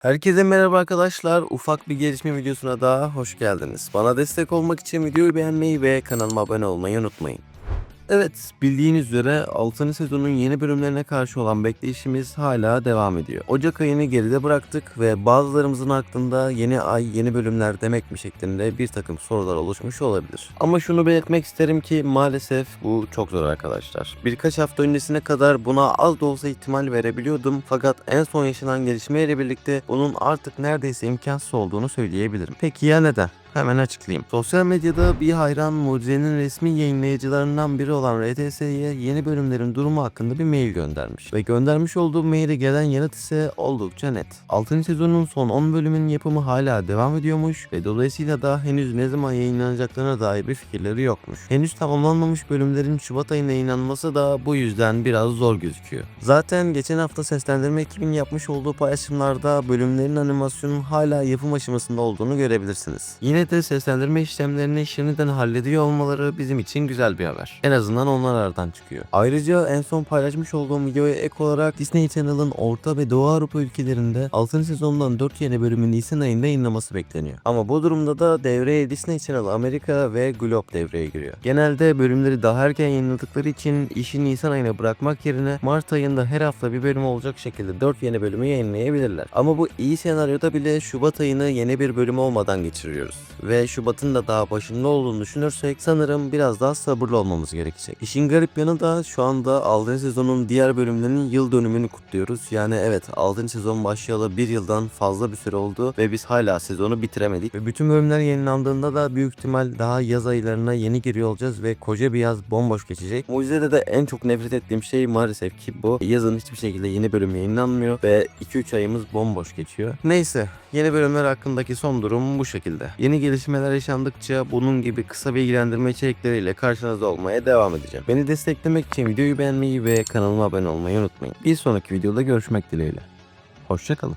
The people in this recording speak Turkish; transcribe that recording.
Herkese merhaba arkadaşlar. Ufak bir gelişme videosuna daha hoş geldiniz. Bana destek olmak için videoyu beğenmeyi ve kanalıma abone olmayı unutmayın. Evet, bildiğiniz üzere 6. sezonun yeni bölümlerine karşı olan bekleyişimiz hala devam ediyor. Ocak ayını geride bıraktık ve bazılarımızın aklında yeni ay yeni bölümler demek mi şeklinde bir takım sorular oluşmuş olabilir. Ama şunu belirtmek isterim ki maalesef bu çok zor arkadaşlar. Birkaç hafta öncesine kadar buna az da olsa ihtimal verebiliyordum fakat en son yaşanan gelişmeyle birlikte bunun artık neredeyse imkansız olduğunu söyleyebilirim. Peki ya neden? Hemen açıklayayım. Sosyal medyada bir hayran Mucize'nin resmi yayınlayıcılarından biri olan RTS'ye yeni bölümlerin durumu hakkında bir mail göndermiş. Ve göndermiş olduğu maile gelen yanıt ise oldukça net. 6. sezonun son 10 bölümünün yapımı hala devam ediyormuş ve dolayısıyla da henüz ne zaman yayınlanacaklarına dair bir fikirleri yokmuş. Henüz tamamlanmamış bölümlerin Şubat ayında yayınlanması da bu yüzden biraz zor gözüküyor. Zaten geçen hafta seslendirme ekibinin yapmış olduğu paylaşımlarda bölümlerin animasyonun hala yapım aşamasında olduğunu görebilirsiniz. Yine de seslendirme işlemlerini şimdiden hallediyor olmaları bizim için güzel bir haber. En azından onlar aradan çıkıyor. Ayrıca en son paylaşmış olduğum videoya ek olarak Disney Channel'ın Orta ve Doğu Avrupa ülkelerinde 6. sezondan 4 yeni bölümün Nisan ayında yayınlaması bekleniyor. Ama bu durumda da devreye Disney Channel Amerika ve Globe devreye giriyor. Genelde bölümleri daha erken yayınladıkları için işi Nisan ayına bırakmak yerine Mart ayında her hafta bir bölüm olacak şekilde 4 yeni bölümü yayınlayabilirler. Ama bu iyi senaryoda bile Şubat ayını yeni bir bölüm olmadan geçiriyoruz. Ve Şubat'ın da daha başında olduğunu düşünürsek sanırım biraz daha sabırlı olmamız gerekecek. İşin garip yanı da şu anda 6. sezonun diğer bölümlerinin yıl dönümünü kutluyoruz. Yani evet 6. sezon başlayalı bir yıldan fazla bir süre oldu ve biz hala sezonu bitiremedik. Ve bütün bölümler yayınlandığında da büyük ihtimal daha yaz aylarına yeni giriyor olacağız ve koca bir yaz bomboş geçecek. Mucize'de de en çok nefret ettiğim şey maalesef ki bu. Yazın hiçbir şekilde yeni bölüm yayınlanmıyor ve 2-3 ayımız bomboş geçiyor. Neyse yeni bölümler hakkındaki son durum bu şekilde. Gelişmeler yaşandıkça bunun gibi kısa bilgilendirme içerikleriyle karşınızda olmaya devam edeceğim. Beni desteklemek için videoyu beğenmeyi ve kanalıma abone olmayı unutmayın. Bir sonraki videoda görüşmek dileğiyle. Hoşçakalın.